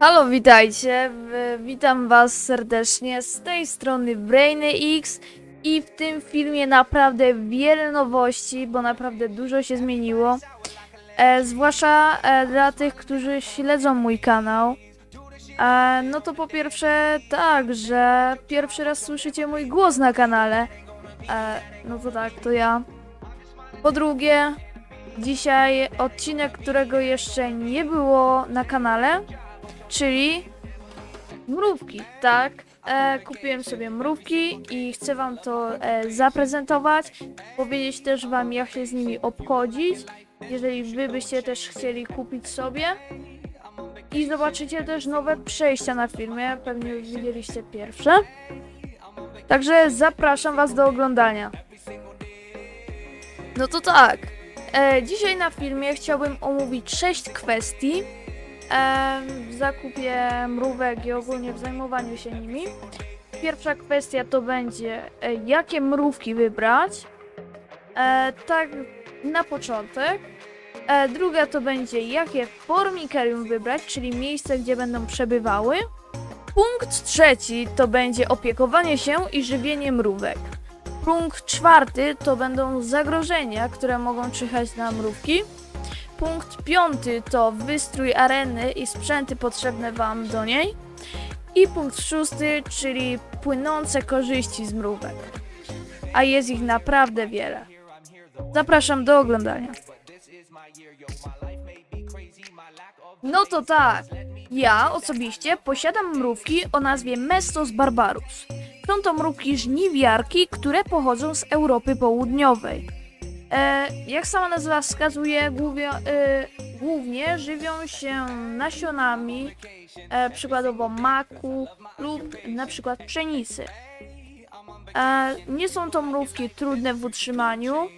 Halo, witajcie. Witam Was serdecznie z tej strony Brainy X i w tym filmie naprawdę wiele nowości, bo naprawdę dużo się zmieniło. E, zwłaszcza e, dla tych, którzy śledzą mój kanał. E, no to po pierwsze tak, że pierwszy raz słyszycie mój głos na kanale. E, no to tak, to ja. Po drugie, dzisiaj odcinek, którego jeszcze nie było na kanale czyli mrówki, tak? E, kupiłem sobie mrówki i chcę wam to e, zaprezentować, powiedzieć też wam jak się z nimi obchodzić, jeżeli wy byście też chcieli kupić sobie. I zobaczycie też nowe przejścia na filmie, pewnie już widzieliście pierwsze. Także zapraszam was do oglądania. No to tak. E, dzisiaj na filmie chciałbym omówić 6 kwestii, w zakupie mrówek i ogólnie w zajmowaniu się nimi. Pierwsza kwestia to będzie, e, jakie mrówki wybrać. E, tak na początek. E, druga to będzie, jakie formikarium wybrać, czyli miejsce, gdzie będą przebywały. Punkt trzeci to będzie opiekowanie się i żywienie mrówek. Punkt czwarty to będą zagrożenia, które mogą czyhać na mrówki. Punkt piąty to wystrój areny i sprzęty potrzebne Wam do niej. I punkt szósty, czyli płynące korzyści z mrówek. A jest ich naprawdę wiele. Zapraszam do oglądania. No to tak. Ja osobiście posiadam mrówki o nazwie Mestos barbarus. Są to mrówki żniwiarki, które pochodzą z Europy Południowej. E, jak sama nazwa wskazuje, głównie, głównie żywią się nasionami, e, przykładowo maku lub na przykład pszenicy. E, nie są to mrówki trudne w utrzymaniu.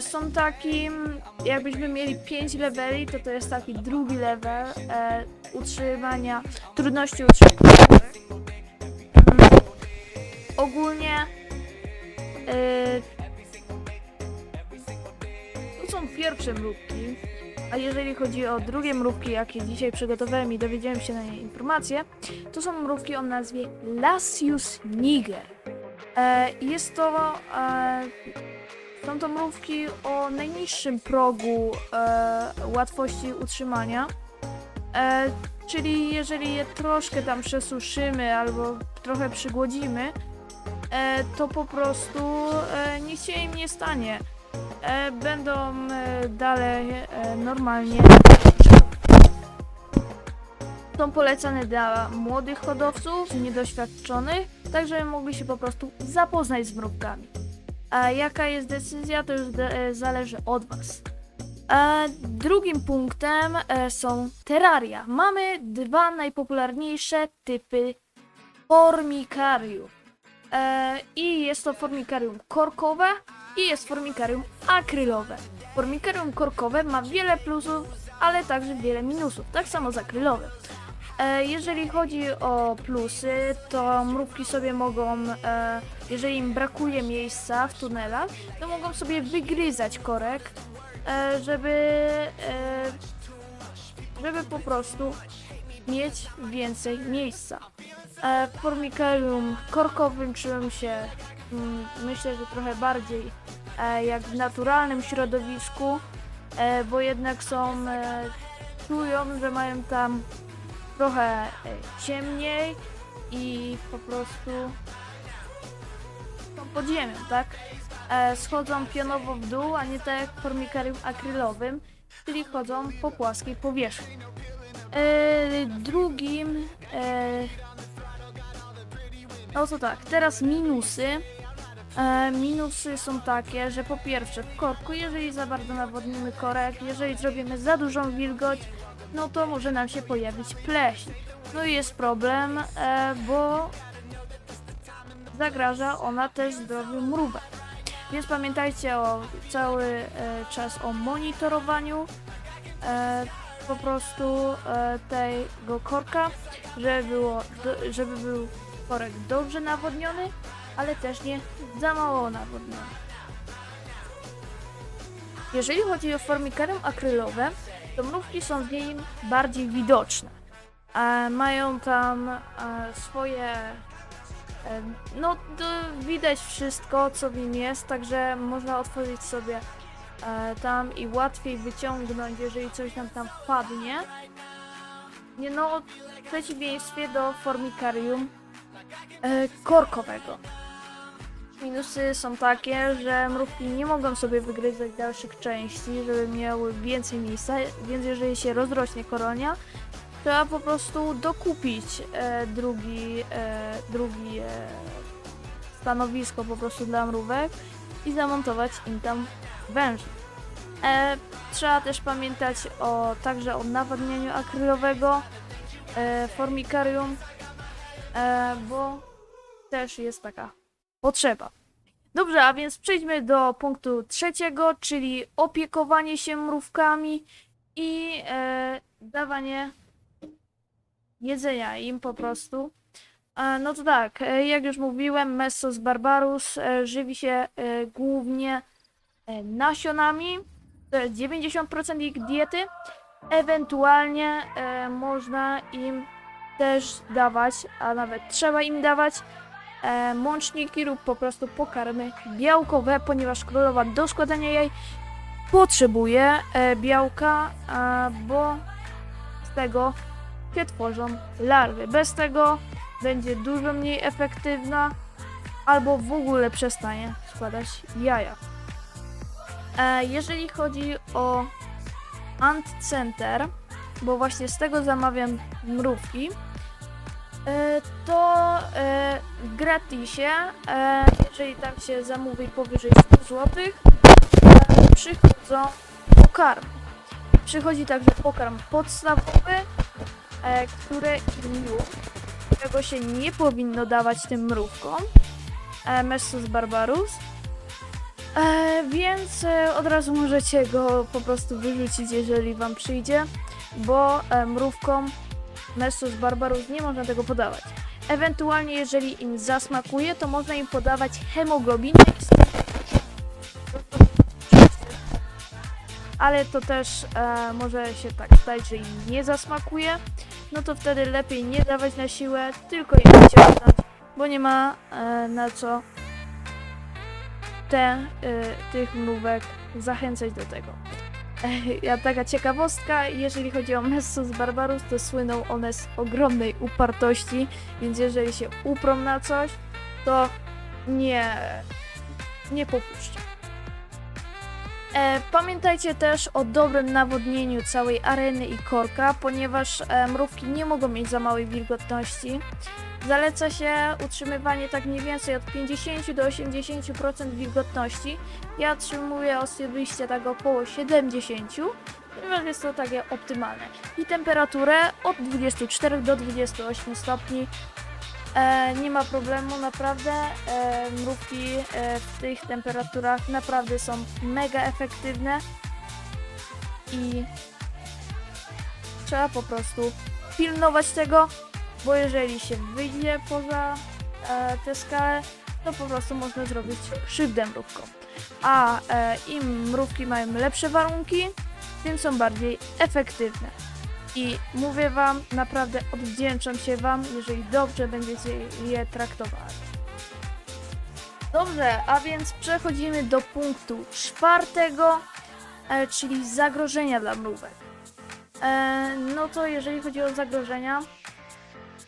Są takim, jakbyśmy mieli 5 leveli, to to jest taki drugi level e, utrzymania, trudności utrzymania. Mm, ogólnie e, są pierwsze mrówki, a jeżeli chodzi o drugie mrówki, jakie dzisiaj przygotowałem i dowiedziałem się na nie informacje, to są mrówki o nazwie Lasius niger. E, jest to... E, są to mrówki o najniższym progu e, łatwości utrzymania. E, czyli jeżeli je troszkę tam przesuszymy albo trochę przygłodzimy, e, to po prostu e, nic się im nie stanie e, będą e, dalej e, normalnie. Są polecane dla młodych hodowców, niedoświadczonych, tak żeby mogli się po prostu zapoznać z mrówkami. A jaka jest decyzja, to już de- e, zależy od Was. E, drugim punktem e, są terraria. Mamy dwa najpopularniejsze typy formikariów. I jest to formikarium korkowe i jest formikarium akrylowe. Formikarium korkowe ma wiele plusów, ale także wiele minusów, tak samo z akrylowym. E, jeżeli chodzi o plusy, to mrówki sobie mogą, e, jeżeli im brakuje miejsca w tunelach, to mogą sobie wygryzać korek, e, żeby, e, żeby po prostu mieć więcej miejsca. W formikarium korkowym czułem się mm, myślę, że trochę bardziej jak w naturalnym środowisku, e, bo jednak są, e, czują, że mają tam trochę e, ciemniej i po prostu są pod ziemią, tak? E, schodzą pionowo w dół, a nie tak jak w formikarium akrylowym, czyli chodzą po płaskiej powierzchni. E, drugim e, no to tak, teraz minusy. E, minusy są takie, że po pierwsze w korku, jeżeli za bardzo nawodnimy korek, jeżeli zrobimy za dużą wilgoć, no to może nam się pojawić pleśń. No i jest problem, e, bo zagraża ona też zdrowiu mrówek. Więc pamiętajcie o cały e, czas o monitorowaniu e, po prostu e, tego korka, żeby, było, do, żeby był korek dobrze nawodniony, ale też nie za mało nawodniony. Jeżeli chodzi o formikarium akrylowe, to mrówki są w nim bardziej widoczne. E, mają tam e, swoje. E, no, widać wszystko, co w nim jest, także można otworzyć sobie e, tam i łatwiej wyciągnąć, jeżeli coś nam tam wpadnie. Nie no, w przeciwieństwie do formikarium e, korkowego. Minusy są takie, że mrówki nie mogą sobie wygryzać dalszych części, żeby miały więcej miejsca, więc jeżeli się rozrośnie koronia, trzeba po prostu dokupić e, drugi, e, drugi e, stanowisko po prostu dla mrówek i zamontować im tam węży. E, trzeba też pamiętać o, także o nawadnianiu akrylowego e, formikarium, e, bo też jest taka potrzeba. Dobrze, a więc przejdźmy do punktu trzeciego, czyli opiekowanie się mrówkami i e, dawanie jedzenia im po prostu. E, no to tak, e, jak już mówiłem, Messos barbarus e, żywi się e, głównie e, nasionami, to jest 90% ich diety. Ewentualnie e, można im też dawać, a nawet trzeba im dawać e, mączniki lub po prostu pokarmy białkowe, ponieważ królowa do składania jaj potrzebuje e, białka, a, bo z tego się tworzą larwy. Bez tego będzie dużo mniej efektywna albo w ogóle przestanie składać jaja. E, jeżeli chodzi o Ant Center, bo właśnie z tego zamawiam mrówki, e, to e, w gratisie, e, jeżeli tam się zamówi powyżej 100 zł, e, przychodzą pokarmy. Przychodzi także pokarm podstawowy, e, które już, którego się nie powinno dawać tym mrówkom, e, Messus barbarus, e, więc e, od razu możecie go po prostu wyrzucić, jeżeli wam przyjdzie, bo e, mrówkom Messus barbarus nie można tego podawać. Ewentualnie, jeżeli im zasmakuje, to można im podawać hemoglobinę ale to też e, może się tak stać, że im nie zasmakuje, no to wtedy lepiej nie dawać na siłę, tylko im wyciągnąć, bo nie ma e, na co te, e, tych mrówek zachęcać do tego. Ja taka ciekawostka, jeżeli chodzi o Messus Barbarus, to słyną one z ogromnej upartości, więc jeżeli się uprą na coś, to nie, nie popuszczą. E, pamiętajcie też o dobrym nawodnieniu całej areny i korka, ponieważ e, mrówki nie mogą mieć za małej wilgotności. Zaleca się utrzymywanie tak mniej więcej od 50 do 80% wilgotności. Ja utrzymuję osobiście tak około 70, ponieważ jest to takie optymalne. I temperaturę od 24 do 28 stopni. E, nie ma problemu, naprawdę. E, mrówki e, w tych temperaturach naprawdę są mega efektywne i trzeba po prostu pilnować tego, bo jeżeli się wyjdzie poza e, tę skalę, to po prostu można zrobić krzywdę mrówkom. A e, im mrówki mają lepsze warunki, tym są bardziej efektywne. I mówię Wam, naprawdę odwdzięczam się Wam, jeżeli dobrze będziecie je traktowali. Dobrze, a więc przechodzimy do punktu czwartego, e, czyli zagrożenia dla mrówek. E, no to jeżeli chodzi o zagrożenia,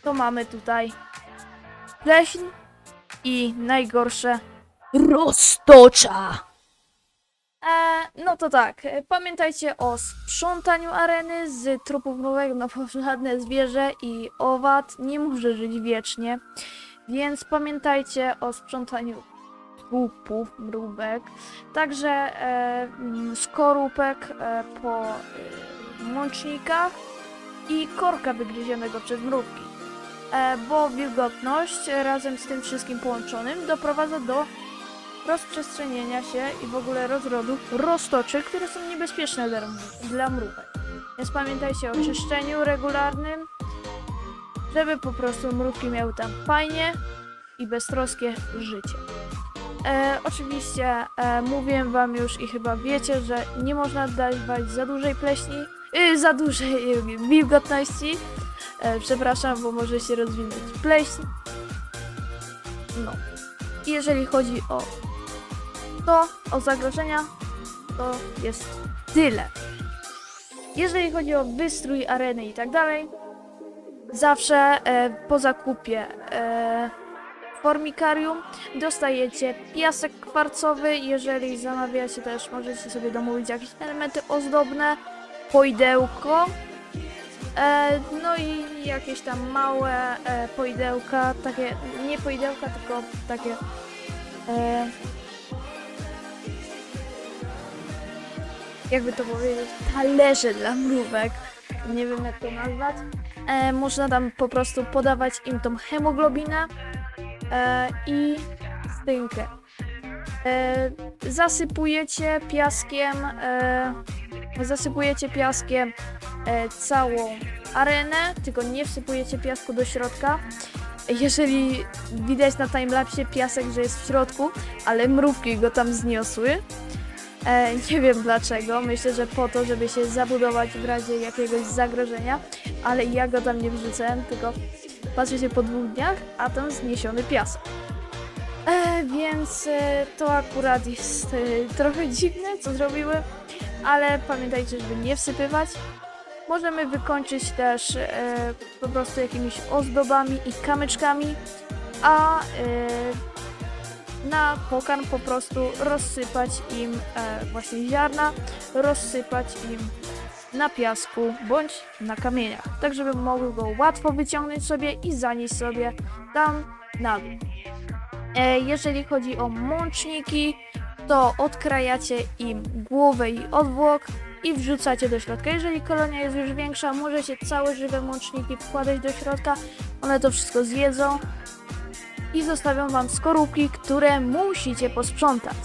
to mamy tutaj pleśń i najgorsze roztocza. No to tak, e, pamiętajcie o sprzątaniu areny z trupów mrówek, no bo żadne zwierzę i owad nie może żyć wiecznie, więc pamiętajcie o sprzątaniu trupów mrówek, także e, mm, skorupek e, po e, mącznikach i korka wygryzionego przez mrówki, e, bo wilgotność razem z tym wszystkim połączonym doprowadza do rozprzestrzenienia się i w ogóle rozrodu roztoczy, które są niebezpieczne dla, dla mrówek. Więc pamiętajcie o czyszczeniu regularnym, żeby po prostu mrówki miały tam fajnie i beztroskie życie. E, oczywiście e, mówiłem wam już i chyba wiecie, że nie można dawać za dużej pleśni, y, za dużej y, wilgotności, E, przepraszam, bo może się rozwinąć pleśń. No. Jeżeli chodzi o to, o zagrożenia, to jest tyle. Jeżeli chodzi o wystrój areny i tak dalej, zawsze e, po zakupie e, formikarium dostajecie piasek kwarcowy. Jeżeli zamawiacie też, możecie sobie domówić jakieś elementy ozdobne, poidełko. E, no i jakieś tam małe e, poidełka, takie, nie poidełka, tylko takie e, jakby to powiedzieć, talerze dla mrówek. Nie wiem jak to nazwać. E, można tam po prostu podawać im tą hemoglobinę e, i stynkę. E, zasypujecie piaskiem, e, zasypujecie piaskiem e, całą arenę, tylko nie wsypujecie piasku do środka. Jeżeli widać na timelapsie piasek, że jest w środku, ale mrówki go tam zniosły. E, nie wiem dlaczego, myślę, że po to, żeby się zabudować w razie jakiegoś zagrożenia, ale ja go tam nie wrzucałem, tylko patrzę się po dwóch dniach, a tam zniesiony piasek. E, więc e, to akurat jest e, trochę dziwne, co zrobiły, ale pamiętajcie, żeby nie wsypywać. Możemy wykończyć też e, po prostu jakimiś ozdobami i kamyczkami, a e, na pokarm po prostu rozsypać im e, właśnie ziarna, rozsypać im na piasku bądź na kamieniach, tak żeby mogły go łatwo wyciągnąć sobie i zanieść sobie tam na dół. E, jeżeli chodzi o mączniki, to odkrajacie im głowę i odwłok i wrzucacie do środka. Jeżeli kolonia jest już większa, możecie całe żywe mączniki wkładać do środka, one to wszystko zjedzą i zostawią wam skorupki, które musicie posprzątać.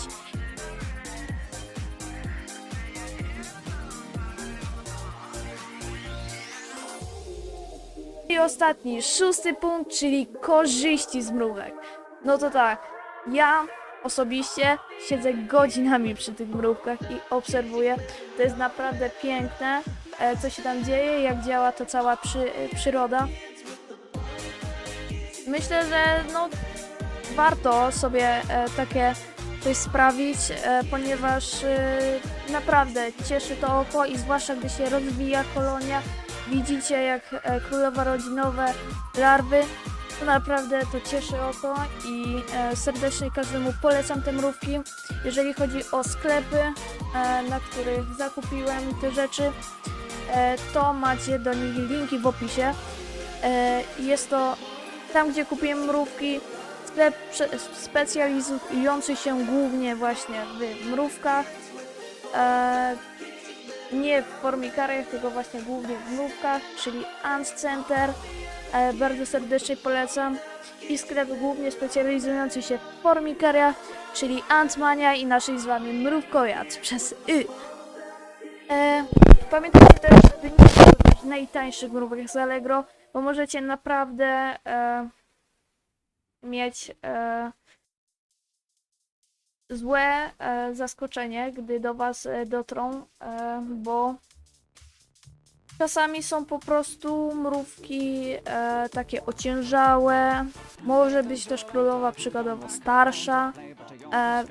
I ostatni, szósty punkt, czyli korzyści z mrówek. No to tak, ja osobiście siedzę godzinami przy tych mrówkach i obserwuję. To jest naprawdę piękne, e, co się tam dzieje, jak działa ta cała przy, przyroda. Myślę, że no, warto sobie e, takie coś sprawić, e, ponieważ e, naprawdę cieszy to oko i zwłaszcza gdy się rozwija kolonia, widzicie jak królowa rodzinowe larwy, to naprawdę to cieszy oko i serdecznie każdemu polecam te mrówki. Jeżeli chodzi o sklepy, na których zakupiłem te rzeczy, to macie do nich linki w opisie. Jest to tam, gdzie kupiłem mrówki, sklep specjalizujący się głównie właśnie w mrówkach. E, nie w formikariach, tylko właśnie głównie w mrówkach, czyli Ant Center. E, bardzo serdecznie polecam. I sklep głównie specjalizujący się w formikariach, czyli Antmania i naszej z wami mrówkojad przez Y. E, pamiętajcie też, by nie kupować najtańszych mrówek z Allegro, bo możecie naprawdę e, mieć e, złe e, zaskoczenie, gdy do Was e, dotrą, e, bo czasami są po prostu mrówki e, takie ociężałe. Może być też królowa przykładowo starsza, e,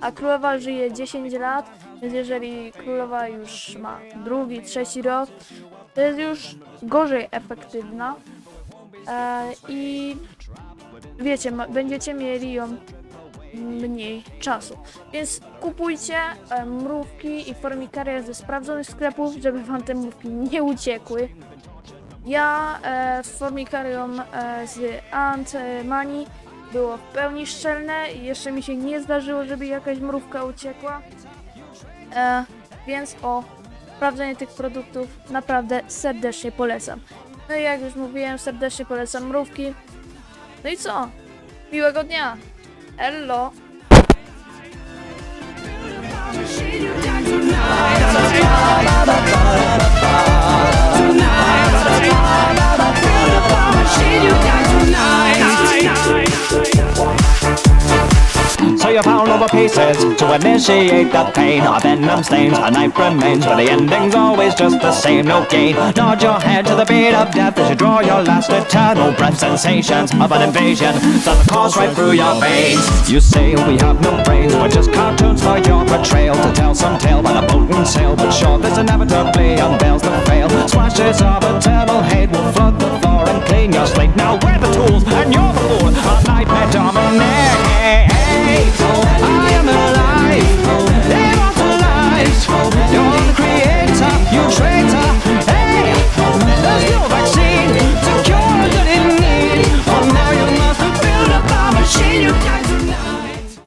a królowa żyje 10 lat, więc jeżeli królowa już ma drugi, trzeci rok, to jest już gorzej efektywna. E, I wiecie, będziecie mieli ją mniej czasu. Więc kupujcie e, mrówki i formikaria ze sprawdzonych sklepów, żeby wam te mrówki nie uciekły. Ja e, formikarium e, z Ant Mani było w pełni szczelne i jeszcze mi się nie zdarzyło, żeby jakaś mrówka uciekła. E, więc o sprawdzenie tych produktów naprawdę serdecznie polecam. No i jak już mówiłem, serdecznie polecam mrówki. No i co? Miłego dnia! Ello! You found over pieces to initiate the pain. Our venom stains, our knife remains, but the ending's always just the same. No gain. Nod your head to the beat of death as you draw your last eternal breath. Sensations of an invasion to course right through your veins. You say we have no brains, we're just cartoons for your portrayal to tell some tale by the and sail. But sure, this inevitably unveils the fail. Splashes of eternal hate will flood the floor and clean your slate. Now,